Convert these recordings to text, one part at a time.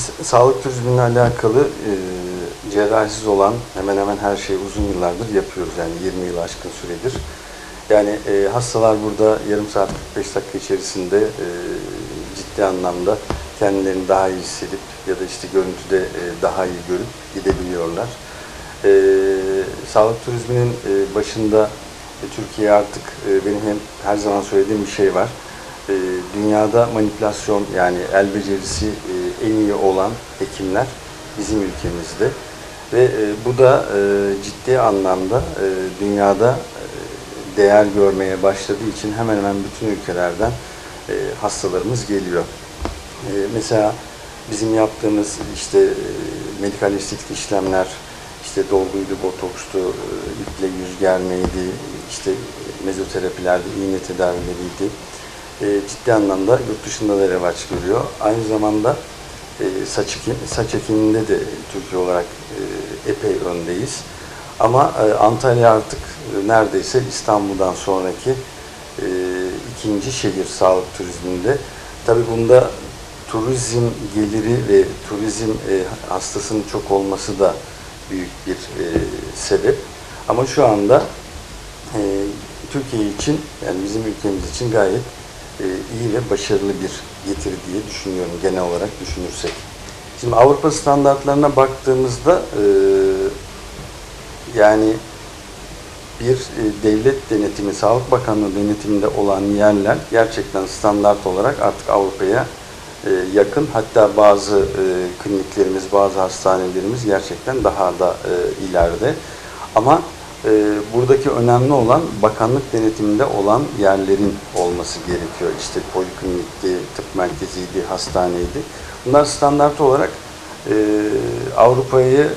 Biz sağlık turizmiyle alakalı e, cerrahisiz olan hemen hemen her şeyi uzun yıllardır yapıyoruz. Yani 20 yıl aşkın süredir. Yani e, hastalar burada yarım saat 45 dakika içerisinde e, ciddi anlamda kendilerini daha iyi hissedip ya da işte görüntüde e, daha iyi görüp gidebiliyorlar. E, sağlık turizminin e, başında e, Türkiye artık e, benim hem her zaman söylediğim bir şey var. E, dünyada manipülasyon yani el becerisi e, en iyi olan hekimler bizim ülkemizde ve e, bu da e, ciddi anlamda e, dünyada e, değer görmeye başladığı için hemen hemen bütün ülkelerden e, hastalarımız geliyor. E, mesela bizim yaptığımız işte e, medikal estetik işlemler, işte dolguydu, botokstu, e, iple yüz germeydi, işte mezoterapilerdi, iğne tedavileriydi. E, ciddi anlamda yurt dışında da revaç görüyor. Aynı zamanda saç, ekim, saç ekiminde de Türkiye olarak e, epey öndeyiz. Ama e, Antalya artık e, neredeyse İstanbul'dan sonraki ikinci şehir sağlık turizminde. Tabii bunda turizm geliri ve turizm hastasının çok olması da büyük bir sebep. Ama şu anda Türkiye için yani bizim ülkemiz için gayet iyi ve başarılı bir getiri diye düşünüyorum genel olarak düşünürsek. Şimdi Avrupa standartlarına baktığımızda e, yani bir e, devlet denetimi, Sağlık Bakanlığı denetiminde olan yerler gerçekten standart olarak artık Avrupa'ya e, yakın. Hatta bazı e, kliniklerimiz, bazı hastanelerimiz gerçekten daha da e, ileride. Ama e, buradaki önemli olan bakanlık denetiminde olan yerlerin olması gerekiyor. İşte poliklinikti, tıp merkeziydi, hastaneydi. Bunlar standart olarak e, Avrupa'yı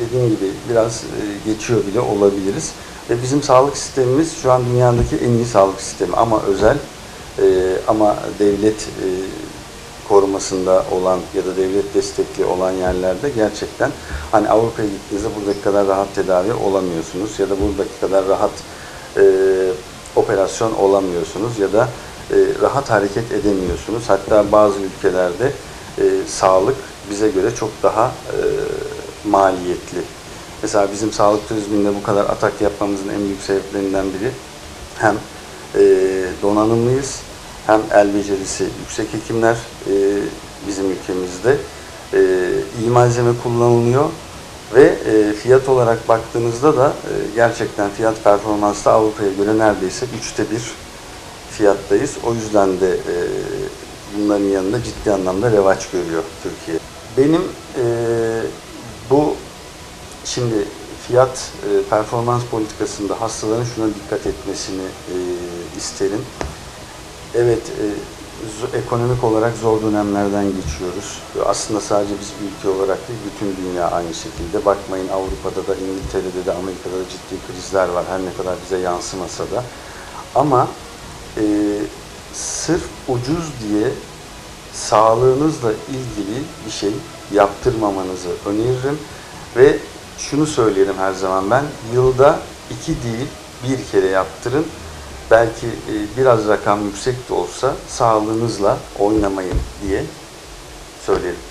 dediğim gibi biraz e, geçiyor bile olabiliriz. Ve bizim sağlık sistemimiz şu an dünyadaki en iyi sağlık sistemi ama özel e, ama devlet e, korumasında olan ya da devlet destekli olan yerlerde gerçekten hani Avrupa'ya gittiğinizde buradaki kadar rahat tedavi olamıyorsunuz ya da buradaki kadar rahat e, operasyon olamıyorsunuz ya da e, rahat hareket edemiyorsunuz. Hatta bazı ülkelerde e, sağlık bize göre çok daha e, maliyetli. Mesela bizim sağlık turizminde bu kadar atak yapmamızın en büyük sebeplerinden biri hem e, donanımlıyız hem el becerisi yüksek hekimler e, bizim ülkemizde e, iyi malzeme kullanılıyor ve e, fiyat olarak baktığınızda da e, gerçekten fiyat performansta Avrupa'ya göre neredeyse üçte bir fiyattayız. O yüzden de e, bunların yanında ciddi anlamda revaç görüyor Türkiye. Benim e, bu şimdi fiyat e, performans politikasında hastaların şuna dikkat etmesini e, isterim. Evet, e, ekonomik olarak zor dönemlerden geçiyoruz. Aslında sadece biz ülke olarak değil, bütün dünya aynı şekilde. Bakmayın Avrupa'da da, İngiltere'de de, Amerika'da da ciddi krizler var. Her ne kadar bize yansımasa da. Ama e, sırf ucuz diye sağlığınızla ilgili bir şey yaptırmamanızı öneririm. Ve şunu söylerim her zaman ben, yılda iki değil bir kere yaptırın. Belki e, biraz rakam yüksek de olsa sağlığınızla oynamayın diye söylerim.